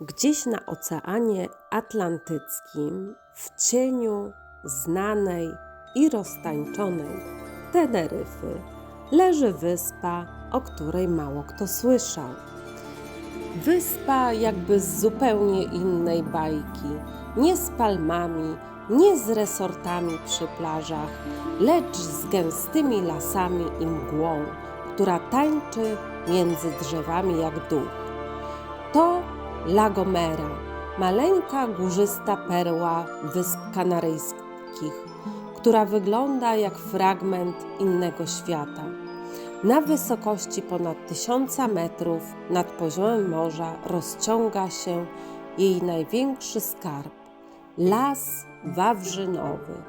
Gdzieś na Oceanie Atlantyckim, w cieniu znanej i roztańczonej Teneryfy, leży wyspa, o której mało kto słyszał. Wyspa jakby z zupełnie innej bajki, nie z palmami, nie z resortami przy plażach, lecz z gęstymi lasami i mgłą, która tańczy między drzewami jak duch. To La Gomera, maleńka górzysta perła Wysp Kanaryjskich, która wygląda jak fragment innego świata. Na wysokości ponad tysiąca metrów nad poziomem morza rozciąga się jej największy skarb las wawrzynowy,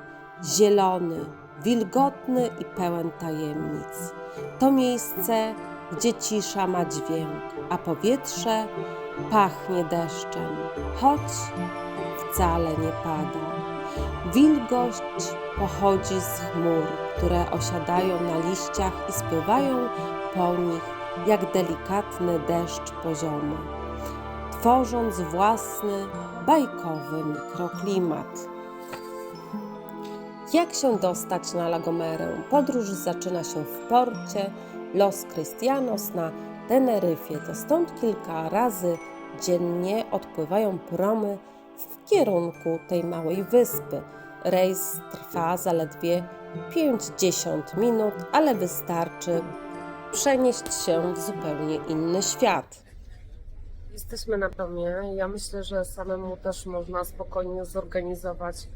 zielony, wilgotny i pełen tajemnic. To miejsce, gdzie cisza ma dźwięk, a powietrze pachnie deszczem, choć wcale nie pada. Wilgoć pochodzi z chmur, które osiadają na liściach i spływają po nich jak delikatny deszcz poziomy, tworząc własny, bajkowy mikroklimat. Jak się dostać na La Gomerę? Podróż zaczyna się w porcie Los Cristianos na Teneryfie. To stąd kilka razy dziennie odpływają promy w kierunku tej małej wyspy. Rejs trwa zaledwie 50 minut, ale wystarczy przenieść się w zupełnie inny świat. Jesteśmy na promie. Ja myślę, że samemu też można spokojnie zorganizować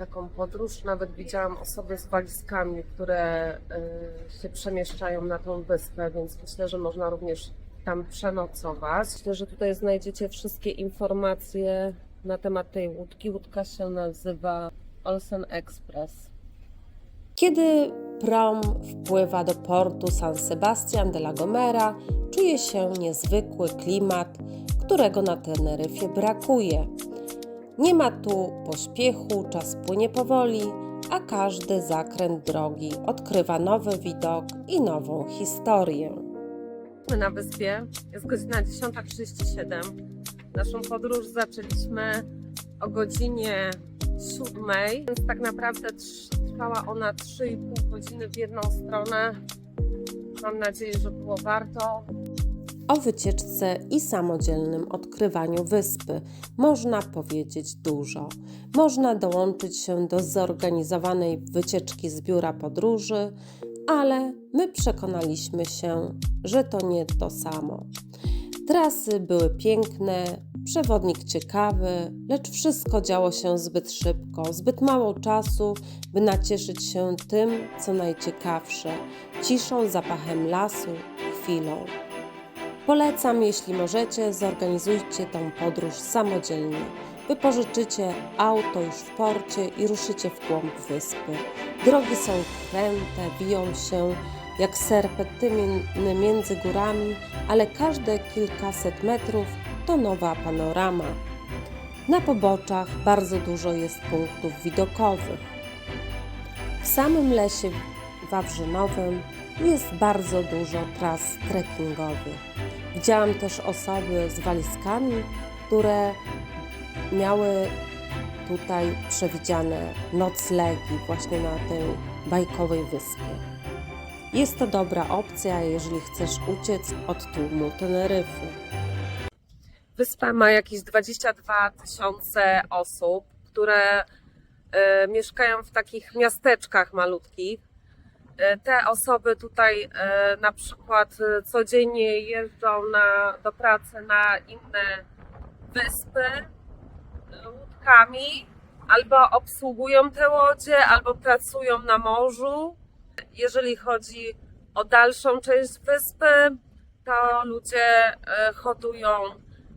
taką podróż. Nawet widziałam osoby z walizkami, które y, się przemieszczają na tą wyspę, więc myślę, że można również tam przenocować. Myślę, że tutaj znajdziecie wszystkie informacje na temat tej łódki. Łódka się nazywa Olsen Express. Kiedy prom wpływa do portu San Sebastian de la Gomera, czuje się niezwykły klimat, którego na Teneryfie brakuje. Nie ma tu pośpiechu, czas płynie powoli, a każdy zakręt drogi odkrywa nowy widok i nową historię. Jesteśmy na wyspie. Jest godzina 10.37. Naszą podróż zaczęliśmy o godzinie 7, więc tak naprawdę trwała ona 3,5 godziny w jedną stronę. Mam nadzieję, że było warto. O wycieczce i samodzielnym odkrywaniu wyspy można powiedzieć dużo. Można dołączyć się do zorganizowanej wycieczki z biura podróży, ale my przekonaliśmy się, że to nie to samo. Trasy były piękne, przewodnik ciekawy, lecz wszystko działo się zbyt szybko, zbyt mało czasu, by nacieszyć się tym, co najciekawsze ciszą, zapachem lasu, chwilą. Polecam, jeśli możecie, zorganizujcie tą podróż samodzielnie. Wypożyczycie auto już w porcie i ruszycie w głąb wyspy. Drogi są kręte, wiją się jak serpentyny między górami, ale każde kilkaset metrów to nowa panorama. Na poboczach bardzo dużo jest punktów widokowych. W samym lesie wawrzynowym jest bardzo dużo tras trekkingowych. Widziałam też osoby z walizkami, które miały tutaj przewidziane noclegi właśnie na tej bajkowej wyspie. Jest to dobra opcja, jeżeli chcesz uciec od tłumu Teneryfy. Wyspa ma jakieś 22 tysiące osób, które e, mieszkają w takich miasteczkach malutkich. E, te osoby tutaj e, na przykład e, codziennie jeżdżą na, do pracy na inne wyspy łódkami, albo obsługują te łodzie, albo pracują na morzu. Jeżeli chodzi o dalszą część wyspy, to ludzie hodują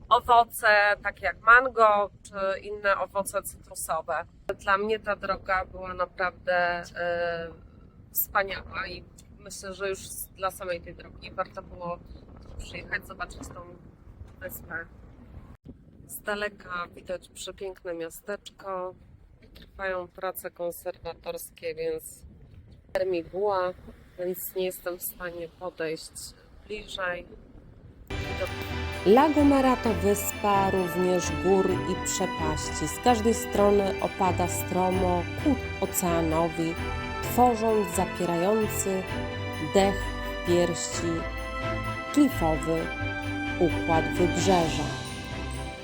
owoce, takie jak mango czy inne owoce cytrusowe. Dla mnie ta droga była naprawdę e, wspaniała i myślę, że już dla samej tej drogi warto było przyjechać, zobaczyć tą wyspę. Z daleka widać przepiękne miasteczko. Trwają prace konserwatorskie, więc mgła, więc nie jestem w stanie podejść bliżej. Widok La Gomera to wyspa również gór i przepaści. Z każdej strony opada stromo ku oceanowi, tworząc zapierający dech w klifowy układ wybrzeża.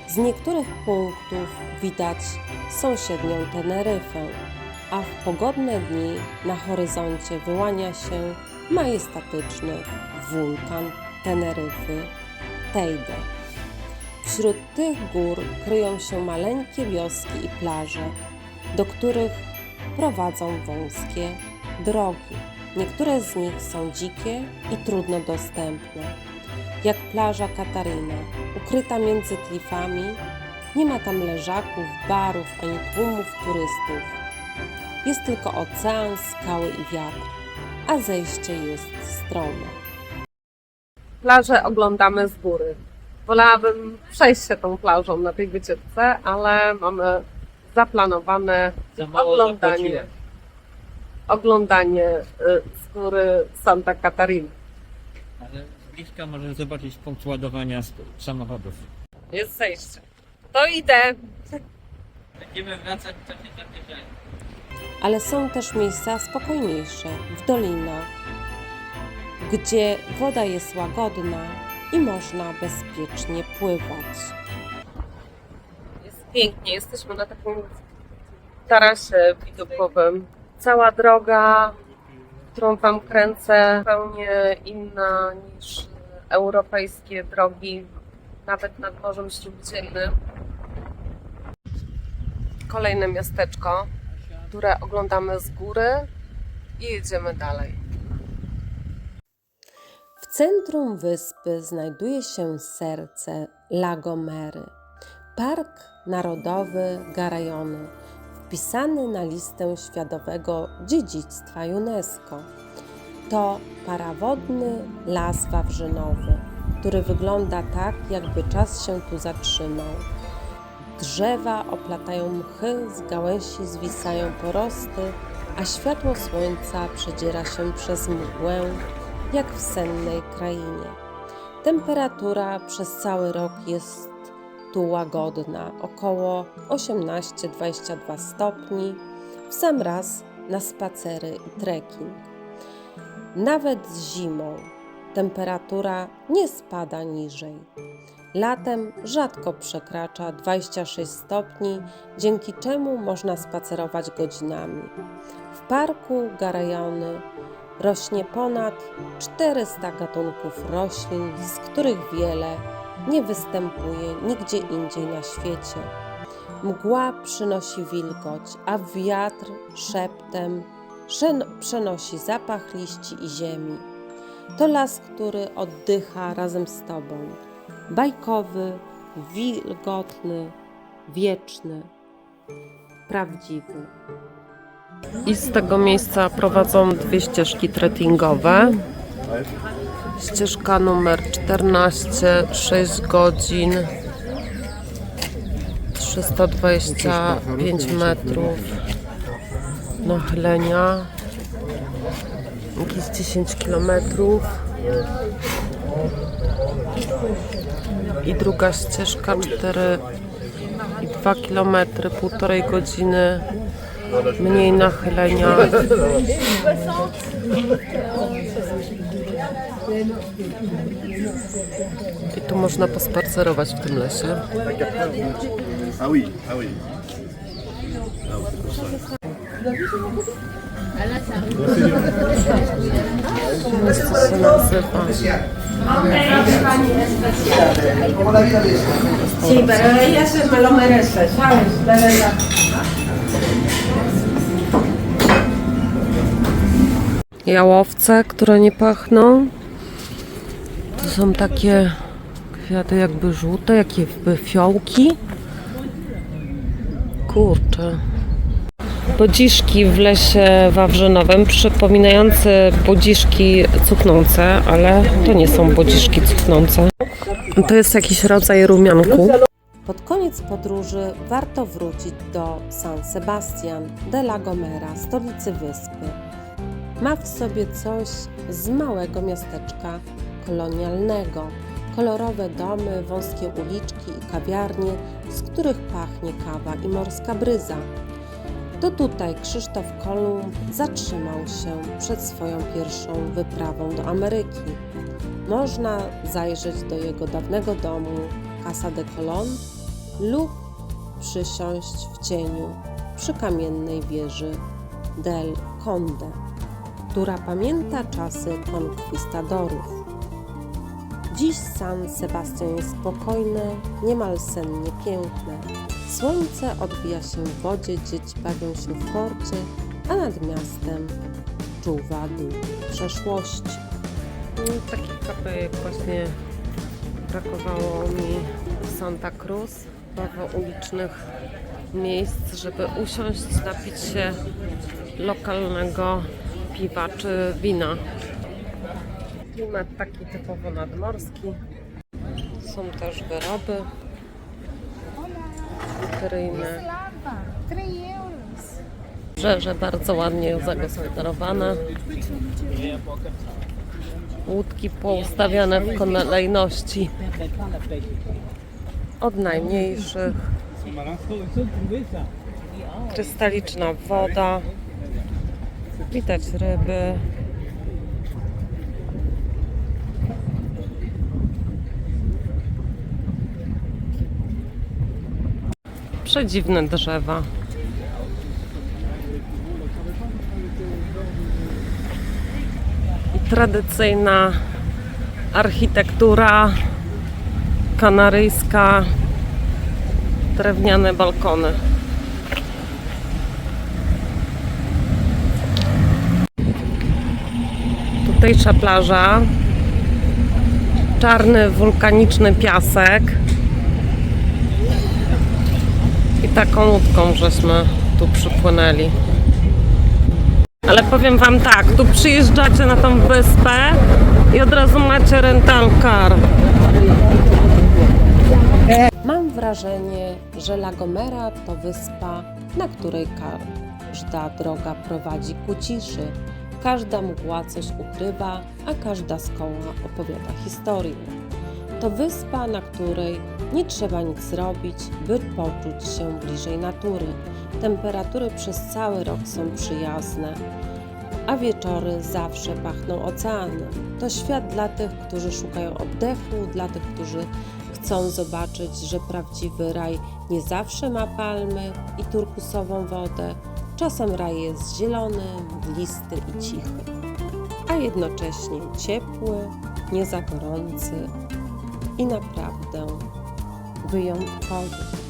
Z niektórych punktów widać sąsiednią Teneryfę, a w pogodne dni na horyzoncie wyłania się majestatyczny wulkan Teneryfy Teide. Wśród tych gór kryją się maleńkie wioski i plaże, do których prowadzą wąskie drogi. Niektóre z nich są dzikie i trudno dostępne, jak plaża Katarina, ukryta między klifami. Nie ma tam leżaków, barów ani tłumów turystów. Jest tylko ocean, skały i wiatr, a zejście jest strome. Plażę oglądamy z góry. Wolałabym przejść się tą plażą na tej wycieczce, ale mamy zaplanowane Za mało oglądanie, zapłaciłem. oglądanie y, z góry Santa Catarina. Ale z bliska możesz zobaczyć punkt ładowania s- samochodów. Jest zejście. To idę. Będziemy wracać w czasie ale są też miejsca spokojniejsze, w dolinach, gdzie woda jest łagodna i można bezpiecznie pływać. Pięknie. Jesteśmy na takim tarasie widokowym. Cała droga, którą Wam kręcę, zupełnie inna niż europejskie drogi, nawet nad Morzem Śródziemnym. Kolejne miasteczko, które oglądamy z góry i jedziemy dalej. W centrum wyspy znajduje się serce La Gomery, Park Narodowy Garajony, wpisany na listę Światowego Dziedzictwa UNESCO. To parawodny las wawrzynowy, który wygląda tak, jakby czas się tu zatrzymał. Drzewa oplatają mchy, z gałęzi zwisają porosty, a światło słońca przedziera się przez mgłę, jak w sennej krainie. Temperatura przez cały rok jest tu łagodna, około 18-22 stopni, w sam raz na spacery i trekking. Nawet zimą temperatura nie spada niżej. Latem rzadko przekracza 26 stopni, dzięki czemu można spacerować godzinami. W parku Garajony rośnie ponad 400 gatunków roślin, z których wiele nie występuje nigdzie indziej na świecie. Mgła przynosi wilgoć, a wiatr szeptem przenosi zapach liści i ziemi. To las, który oddycha razem z Tobą. Bajkowy, wilgotny, wieczny, prawdziwy. I z tego miejsca prowadzą dwie ścieżki trekkingowe. Ścieżka numer 14, 6 godzin, 325 metrów nachylenia, jakieś 10 kilometrów. I druga ścieżka 4 i 2 kilometry, półtorej godziny mniej nachylenia. I tu można pospacerować w tym lesie. Oui, oui. Miejsce się nazywa. Sí, pero ella se me lo merece, ¿sabes? De verdad. Jałowce, które nie pachną. To są takie kwiaty jakby żółte, jakby fiołki. Kurczę. Bodziszki w lesie wawrzynowym, przypominające bodziszki cuchnące, ale to nie są bodziszki cuchnące. To jest jakiś rodzaj rumianku. Pod koniec podróży warto wrócić do San Sebastian de la Gomera, stolicy wyspy. Ma w sobie coś z małego miasteczka kolonialnego. kolorowe domy, wąskie uliczki i kawiarnie, z których pachnie kawa i morska bryza. To tutaj Krzysztof Kolumb zatrzymał się przed swoją pierwszą wyprawą do Ameryki. Można zajrzeć do jego dawnego domu Casa de Colón lub przysiąść w cieniu przy kamiennej wieży del Conde, która pamięta czasy konkwistadorów. Dziś San Sebastian jest spokojne, niemal sennie piękne. Słońce odbija się w wodzie, dzieci bawią się w porcie, a nad miastem czuwa duch przeszłości. No, Takich kapejek właśnie brakowało mi w Santa Cruz, prawo ulicznych miejsc, żeby usiąść, napić się lokalnego piwa czy wina. Klimat taki typowo nadmorski. Są też wyroby witryjne. Brzeże bardzo ładnie zagospodarowane. Łódki poustawiane w kolejności od najmniejszych. Krystaliczna woda. Widać ryby. Przedziwne drzewa. Tradycyjna architektura kanaryjska, drewniane balkony. Tutejsza plaża, czarny wulkaniczny piasek i taką łódką żeśmy tu przypłynęli. Ale powiem wam tak, tu przyjeżdżacie na tą wyspę i od razu macie rental car. Mam wrażenie, że La Gomera to wyspa, na której każda droga prowadzi ku ciszy. Każda mgła coś ukrywa, a każda skoła opowiada historię. To wyspa, na której nie trzeba nic robić, by poczuć się bliżej natury. Temperatury przez cały rok są przyjazne, a wieczory zawsze pachną oceanem. To świat dla tych, którzy szukają oddechu, dla tych, którzy chcą zobaczyć, że prawdziwy raj nie zawsze ma palmy i turkusową wodę. Czasem raj jest zielony, mglisty i cichy, a jednocześnie ciepły, nie za gorący i naprawdę duyum, algı.